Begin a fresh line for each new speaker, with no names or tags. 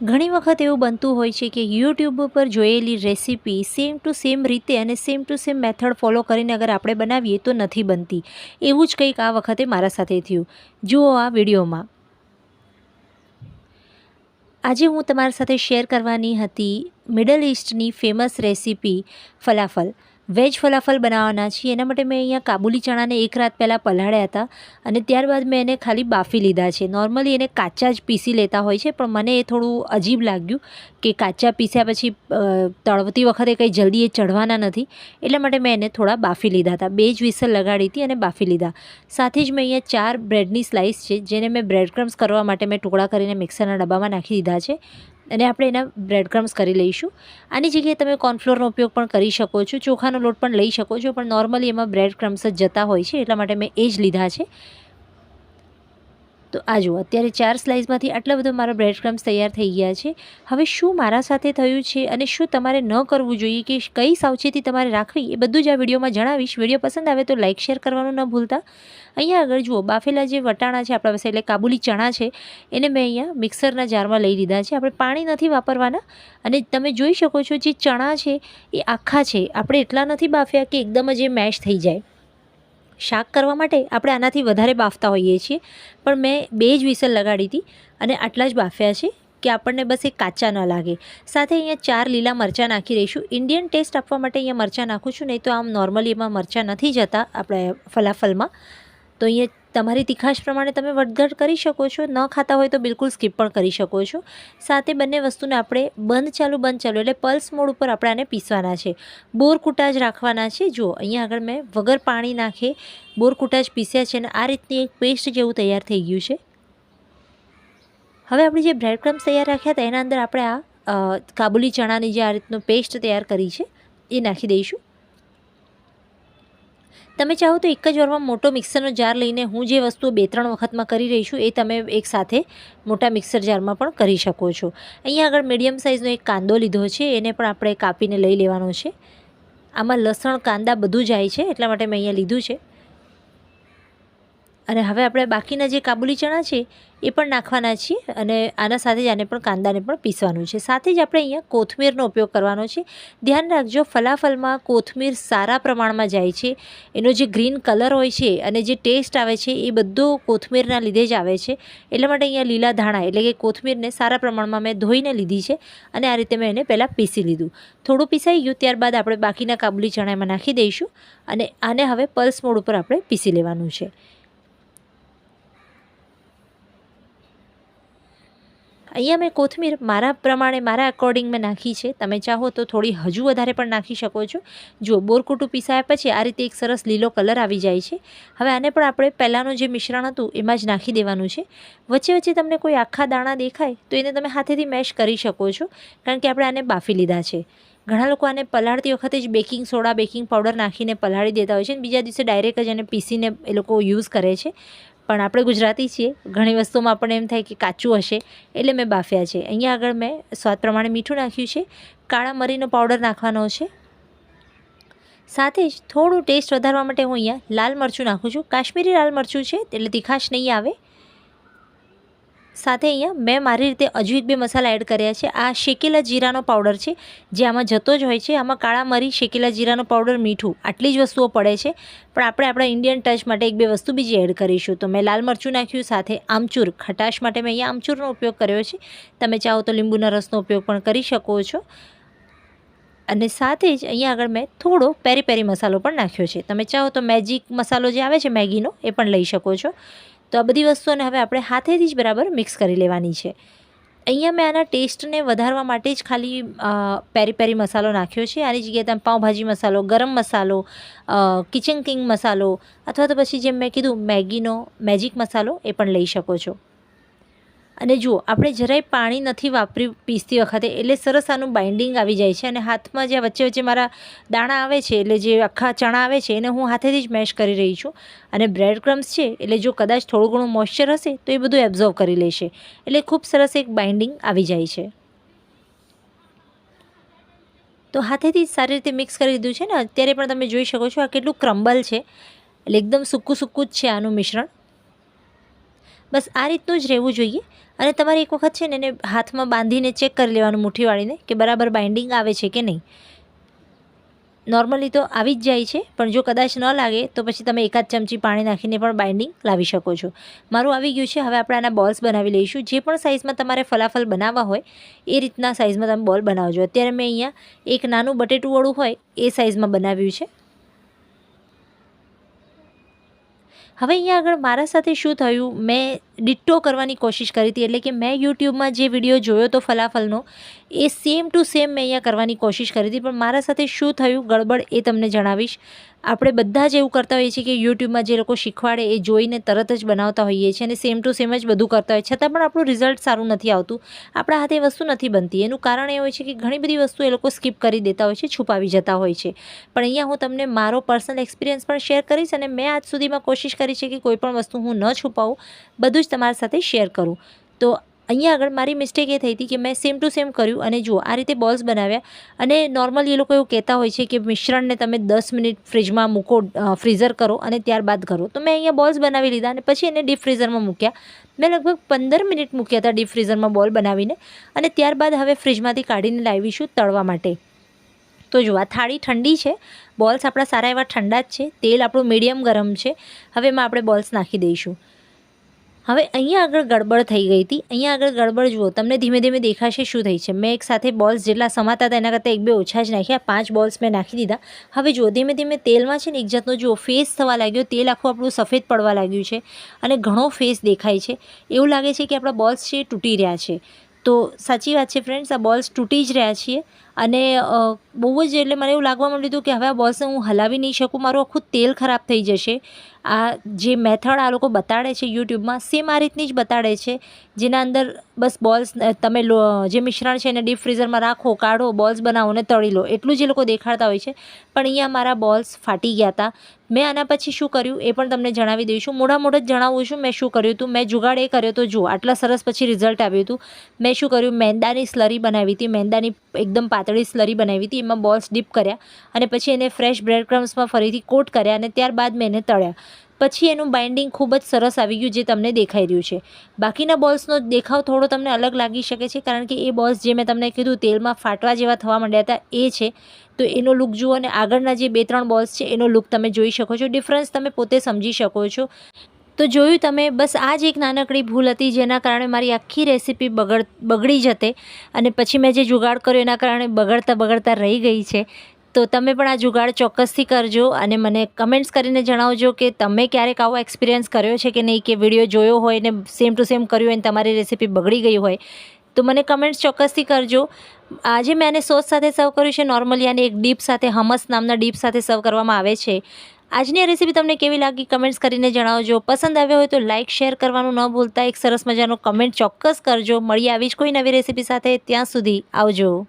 ઘણી વખત એવું બનતું હોય છે કે યુટ્યુબ ઉપર જોયેલી રેસીપી સેમ ટુ સેમ રીતે અને same to same method follow કરીને અગર આપણે બનાવીએ તો નથી બનતી. એવું જ કંઈક આ વખતે મારા સાથે થયું. જુઓ આ વિડીયોમાં. આજે હું તમારા સાથે શેર કરવાની હતી middle ઇસ્ટની famous recipe falafel veg falafel બનાવવાના છીએ. એના માટે મેં અહીંયા કાબુલી ચણાને એક રાત પહેલાં પલાળ્યા હતા અને ત્યારબાદ મેં એને ખાલી બાફી લીધા છે. નોર્મલી એને કાચા જ પીસી લેતા હોય છે, પણ મને એ થોડું અજીબ લાગ્યું કે કાચા પીસ્યા પછી તળવતી વખતે કંઈ જલ્દી એ ચઢવાના નથી. એટલા માટે મેં એને થોડા બાફી લીધા હતા. બે જ વિસલ લગાડી હતી અને બાફી લીધા. સાથે જ મેં અહીંયા ચાર બ્રેડની સ્લાઇસ છે, જેને મેં બ્રેડ ક્રમ્સ કરવા માટે મેં ટુકડા કરીને મિક્સરના ડબ્બામાં નાખી દીધા છે. અને આપણે એના બ્રેડ ક્રમ્સ કરી લઈશું. આની જગ્યાએ તમે કોર્નફ્લોરનો ઉપયોગ પણ કરી શકો છો. ચોખાનો લોટ પણ લઈ શકો છો, પણ નોર્મલી એમાં બ્રેડ ક્રમ્સ જ જતા હોય છે, એટલા માટે મેં એ જ લીધા છે. તો આ જુઓ, અત્યારે ચાર સ્લાઇસમાંથી આટલા બધા મારા બ્રેડ ક્રમ્સ તૈયાર થઈ ગયા છે. હવે શું મારા સાથે થયું છે અને શું તમારે ન કરવું જોઈએ કે કઈ સાવચેતી તમારે રાખવી, એ બધું જ આ વિડીયોમાં જણાવીશ. વીડિયો પસંદ આવે તો લાઇક શેર કરવાનું ન ભૂલતા. અહીંયા આગળ જુઓ, બાફેલા જે વટાણા છે, આપણા પાસે એટલે કાબુલી ચણા છે, એને મેં અહીંયા મિક્સરના જારમાં લઈ લીધા છે. આપણે પાણી નથી વાપરવાના અને તમે જોઈ શકો છો જે ચણા છે એ આખા છે. આપણે એટલા નથી બાફ્યા કે એકદમ જ એ મેશ થઈ જાય. શાક કરવા માટે આપણે આનાથી વધારે બાફતા હોઈએ છીએ. પણ મેં બે જ વિસલ લગાડી હતી અને આટલા જ બાફ્યા છે કે આપણને બસ એ કાચા ન લાગે. સાથે અહીંયા ચાર લીલા મરચાં નાખી રહીશું ઇન્ડિયન ટેસ્ટ આપવા માટે અહીંયા મરચાં નાખું છું, નહીં તો આમ નોર્મલી એમાં મરચાં નથી જતા આપણે ફલાફલમાં. તો અહીંયા તમારી તીખાશ પ્રમાણે તમે વધઘટ કરી શકો છો, ન ખાતા હોય તો બિલકુલ સ્કીપ પણ કરી શકો છો. સાથે બંને વસ્તુને આપણે બંધ ચાલુ બંધ ચાલુ એટલે પલ્સ મોડ ઉપર આપણે આને પીસવાના છે. બોર કૂટા જ રાખવાના છે. જુઓ, અહીંયા આગળ મેં વગર પાણી નાખે બોર કૂટા જ પીસ્યા છે અને આ રીતની એક પેસ્ટ જેવું તૈયાર થઈ ગયું છે. હવે આપણે જે બ્રેડ ક્રમ્સ તૈયાર રાખ્યા હતા, એના અંદર આપણે આ કાબુલી ચણાની જે આ રીતનું પેસ્ટ તૈયાર કરી છે, એ નાખી દઈશું. તમે ચાહો તો એક જ વારમાં મોટો મિક્સરનો જાર લઈને હું જે વસ્તુ બે ત્રણ વખતમાં કરી રહી છું એ તમે એક સાથે મોટા મિક્સર જારમાં પણ કરી શકો છો. અહીંયા આગળ મીડિયમ સાઇઝનો એક કાંદો લીધો છે, એને પણ આપણે કાપીને લઈ લેવાનો છે. આમાં લસણ, કાંદા બધું જાય છે, એટલા માટે મેં અહીંયા લીધું છે. અને હવે આપણે બાકીના જે કાબુલી ચણા છે, એ પણ નાખવાના છીએ અને આના સાથે જ આને પણ કાંદાને પણ પીસવાનું છે. સાથે જ આપણે અહીંયા કોથમીરનો ઉપયોગ કરવાનો છે. ધ્યાન રાખજો, ફલાફલમાં કોથમીર સારા પ્રમાણમાં જાય છે. એનો જે ગ્રીન કલર હોય છે અને જે ટેસ્ટ આવે છે, એ બધો કોથમીરના લીધે જ આવે છે. એટલા માટે અહીંયા લીલા ધાણા એટલે કે કોથમીરને સારા પ્રમાણમાં મેં ધોઈને લીધી છે અને આ રીતે મેં એને પહેલાં પીસી લીધું. થોડું પીસાઈ ગયું, ત્યારબાદ આપણે બાકીના કાબુલી ચણા એમાં નાખી દઈશું અને આને હવે પલ્સ મોડ ઉપર આપણે પીસી લેવાનું છે. અહીંયા મેં કોથમીર મારા પ્રમાણે, મારા અકોર્ડિંગ મેં નાખી છે. તમે ચાહો તો થોડી હજુ વધારે પણ નાખી શકો છો. જો બોરકુટું પીસાયા પછી આ રીતે એક સરસ લીલો કલર આવી જાય છે. હવે આને પણ આપણે પહેલાંનું જે મિશ્રણ હતું, એમાં જ નાખી દેવાનું છે. વચ્ચે વચ્ચે તમને કોઈ આખા દાણા દેખાય, તો એને તમે હાથેથી મેશ કરી શકો છો, કારણ કે આપણે આને બાફી લીધા છે. ઘણા લોકો આને પલાળતી વખતે જ બેકિંગ સોડા, બેકિંગ પાવડર નાખીને પલાળી દેતા હોય છે અને બીજા દિવસે ડાયરેક્ટ જ એને પીસીને એ લોકો યુઝ કરે છે. પણ આપણે ગુજરાતી છીએ. ઘણી વસ્તુમાં આપણને એમ થાય કે કાચું હશે. એટલે મેં બાફ્યા છે. અહીંયા આગળ મેં સ્વાદ પ્રમાણે મીઠું નાખ્યું છે. કાળા મરીનો પાવડર નાખવાનો છે. સાથે જ થોડું ટેસ્ટ વધારવા માટે હું અહીંયા લાલ મરચું નાખું છું. કાશ્મીરી લાલ મરચું છે, એટલે તીખાશ નહીં આવે. સાથે અહીંયા મેં મારી રીતે હજુ એક બે મસાલા એડ કર્યા છે. આ શેકેલા જીરાનો પાવડર છે, જે આમાં જતો જ હોય છે. આમાં કાળા મરી શેકેલા જીરાનો પાવડર મીઠું, આટલી જ વસ્તુઓ પડે છે. પણ આપણે આપણા ઇન્ડિયન ટચ માટે એક બે વસ્તુ બીજી એડ કરીશું. તો મેં લાલ મરચું નાખ્યું, સાથે આમચૂર, ખટાશ માટે મેં અહીંયા આમચૂરનો ઉપયોગ કર્યો છે. તમે ચાહો તો લીંબુના રસનો ઉપયોગ પણ કરી શકો છો. અને સાથે જ અહીંયા આગળ મેં થોડો પેરી પેરી મસાલો પણ નાખ્યો છે. તમે ચાહો તો મેજિક મસાલો જે આવે છે, મેગીનો, એ પણ લઈ શકો છો. તો આ બધી વસ્તુઓને હવે આપણે હાથેથી જ બરાબર મિક્સ કરી લેવાની છે. અહીંયા મેં આના ટેસ્ટને વધારવા માટે જ ખાલી પેરી પેરી મસાલો નાખ્યો છે. આની જગ્યાએ તમે પાઉંભાજી મસાલો, ગરમ મસાલો કિચન કિંગ મસાલો, અથવા તો પછી જેમ મેં કીધું મેગીનો મેજિક મસાલો એ પણ લઈ શકો છો. અને જુઓ, આપણે જરાય પાણી નથી વાપરી, પીસતી વખતે, એટલે સરસ આનું બાઇન્ડિંગ આવી જાય છે અને હાથમાં જે વચ્ચે વચ્ચે મારા દાણા આવે છે, એટલે જે આખા ચણા આવે છે, એને હું હાથેથી જ મેશ કરી રહી છું. અને બ્રેડ ક્રમ્સ છે, એટલે જો કદાચ થોડું ઘણું મોઇશ્ચર હશે, તો એ બધું એબ્ઝોર્વ કરી લેશે. એટલે ખૂબ સરસ એક બાઇન્ડિંગ આવી જાય છે. તો હાથેથી સારી રીતે મિક્સ કરી દીધું છે ને, અત્યારે પણ તમે જોઈ શકો છો આ કેટલું ક્રમ્બલ છે. એટલે એકદમ સૂકું સૂકું જ છે આનું મિશ્રણ. બસ આ રીતનું જ રહેવું જોઈએ. અને તમારે એક વખત છે ને એને હાથમાં બાંધીને ચેક કરી લેવાનું મુઠ્ઠી વાળીને કે બરાબર બાઇન્ડિંગ આવે છે કે નહીં. નોર્મલી તો આવી જ જાય છે, પણ જો કદાચ ન લાગે તો પછી તમે એકાદ ચમચી પાણી નાખીને પણ બાઇન્ડિંગ લાવી શકો છો. મારું આવી ગયું છે, હવે આપણે આના બોલ્સ બનાવી લઈશું. જે પણ સાઇઝમાં તમારે ફલાફલ બનાવવા હોય, એ રીતના સાઇઝમાં તમે બોલ બનાવજો. અત્યારે મેં અહીંયા એક નાનું બટેટુંવાળું હોય, એ સાઇઝમાં બનાવ્યું છે. હવે અહીંયા આગળ મારા સાથે શું થયું? મેં ડિટ્ટો કરવાની કોશિશ કરી હતી. એટલે કે મેં યુટ્યુબમાં જે વીડિયો જોયો હતો ફલાફલનો એ સેમ ટુ સેમ મેં અહીંયા કરવાની કોશિશ કરી હતી, પણ મારા સાથે શું થયું ગડબડ એ તમને જણાવીશ. આપણે બધા જ એવું કરતા હોઈએ છીએ કે યુટ્યુબમાં જે લોકો શીખવાડે એ જોઈને તરત જ બનાવતા હોઈએ છીએ અને સેમ ટુ સેમ જ બધું કરતા હોય છતાં પણ આપણું રિઝલ્ટ સારું નથી આવતું. આપણા હાથે વસ્તુ નથી બનતી. એનું કારણ એ હોય છે કે ઘણી બધી વસ્તુ એ લોકો સ્કીપ કરી દેતા હોય છે, છુપાવી જતા હોય છે. પણ અહીંયા હું તમને મારો પર્સનલ એક્સપિરિયન્સ પણ શેર કરીશ અને મેં આજ સુધીમાં કોશિશ કરી છે કે કોઈ પણ વસ્તુ હું ન છુપાવું. બધું જ તમારી સાથે શેર કરું. તો અહીંયા આગળ મારી મિસ્ટેક એ થઈ હતી કે મેં સેમ ટુ સેમ કર્યું અને જુઓ, આ રીતે બોલ્સ બનાવ્યા. અને નોર્મલી એ લોકો એવું કહેતા હોય છે કે મિશ્રણને તમે દસ મિનિટ ફ્રીજમાં મૂકો ફ્રીઝર કરો અને ત્યારબાદ કરો. તો મેં અહીંયા બોલ્સ બનાવી લીધા અને પછી એને ડીપ ફ્રીઝરમાં મૂક્યા. મેં લગભગ પંદર મિનિટ મૂક્યા હતા ડીપ ફ્રીઝરમાં બોલ બનાવીને અને ત્યારબાદ હવે ફ્રીજમાંથી કાઢીને લાવીશું તળવા માટે. તો જો આ થાળી ઠંડી છે. બોલ્સ આપણા સારા એવા ઠંડા જ છે. તેલ આપણું મીડિયમ ગરમ છે. હવે એમાં આપણે બોલ્સ નાખી દઈશું. હવે અહીંયા આગળ ગડબડ થઈ ગઈ હતી. અહીંયા આગળ ગડબડ જુઓ, તમને ધીમે ધીમે દેખાશે શું થઈ છે. મેં એક સાથે બોલ્સ જેટલા સમાતા હતા એના કરતાં એક બે ઓછા જ નાખ્યા. પાંચ બોલ્સ મેં નાખી દીધા. હવે જુઓ, ધીમે ધીમે તેલમાં છે ને એક જાતનો જુઓ ફેસ થવા લાગ્યો. તેલ આખું આપણું સફેદ પડવા લાગ્યું છે અને ઘણો ફેસ દેખાય છે. એવું લાગે છે કે આપણા બોલ્સ છે તૂટી રહ્યા છે. તો સાચી વાત છે ફ્રેન્ડ્સ આ બોલ્સ તૂટી જ રહ્યા છીએ. અને બહુ જ એટલે મને એવું લાગવા માંડ્યું કે હવે આ બોલ્સને હું હલાવી નહીં શકું, મારું આખું તેલ ખરાબ થઈ જશે. આ જે મેથડ આ લોકો બતાડે છે યુટ્યુબમાં સેમ આ રીતની જ બતાડે છે. જેના અંદર બસ બોલ્સ તમે લો, જે મિશ્રણ છે એને ડીપ ફ્રીઝરમાં રાખો, કાઢો, બોલ્સ બનાવો અને તળી લો. એટલું જ એ લોકો દેખાડતા હોય છે. પણ અહીંયા મારા બોલ્સ ફાટી ગયા હતા મેં આના પછી શું કર્યું એ પણ તમને જણાવી દઈશું. મોડા મોઢ જ જણાવું છું, મેં શું કર્યું હતું? મેં જુગાડ એ કર્યો તો જુઓ, આટલા સરસ પછી રિઝલ્ટ આવ્યું હતું. મેં શું કર્યું? મેંદાની સ્લરી બનાવી હતી, મેંદાની એકદમ પાતળી સ્લરી બનાવી હતી, એમાં બોલ્સ ડીપ કર્યા અને પછી એને ફ્રેશ બ્રેડ ક્રમ્સમાં ફરીથી કોટ કર્યા અને ત્યારબાદ મેં એને તળ્યા. પછી એનું બાઇન્ડિંગ ખૂબ જ સરસ આવી ગયું જે તમને દેખાઈ રહ્યું છે. બાકીના બોલ્સનો દેખાવ થોડો તમને અલગ લાગી શકે છે, કારણ કે એ બોલ્સ જે મેં તમને કીધું તેલમાં ફાટવા જેવા થવા માંડ્યા હતા એ છે. તો એનો લુક જુઓ અને આગળના જે બે ત્રણ બોલ્સ છે એનો લુક તમે જોઈ શકો છો. ડિફરન્સ તમે પોતે સમજી શકો છો. તો જોયું તમે, બસ આ જ એક નાનકડી ભૂલ હતી જેના કારણે મારી આખી રેસીપી બગડ, બગડી જતે અને પછી મેં જે જુગાડ કર્યો એના કારણે બગડતા બગડતા રહી ગઈ છે. તો તમે પણ આ જુગાડ ચોક્કસથી કરજો અને મને કમેન્ટ્સ કરીને જણાવજો કે તમે ક્યારેક આવો એક્સપિરિયન્સ કર્યો છે કે નહીં, કે વીડિયો જોયો હોય ને સેમ ટુ સેમ કર્યું હોય ને તમારી રેસીપી બગડી ગઈ હોય. તો મને કમેન્ટ્સ ચોક્કસથી કરજો. આજે મેં આને સોસ સાથે સર્વ કર્યું છે. નોર્મલી આને એક ડીપ સાથે, હમસ નામના ડીપ સાથે સર્વ કરવામાં આવે છે. આજની રેસીપી તમને કેવી લાગી કમેન્ટ્સ કરીને જણાવજો. પસંદ આવ્યો હોય તો લાઇક શેર કરવાનું ન ભૂલતા. એક સરસ મજાનો કમેન્ટ ચોક્કસ કરજો. મળી આવી જ કોઈ નવી રેસીપી સાથે. ત્યાં સુધી આવજો.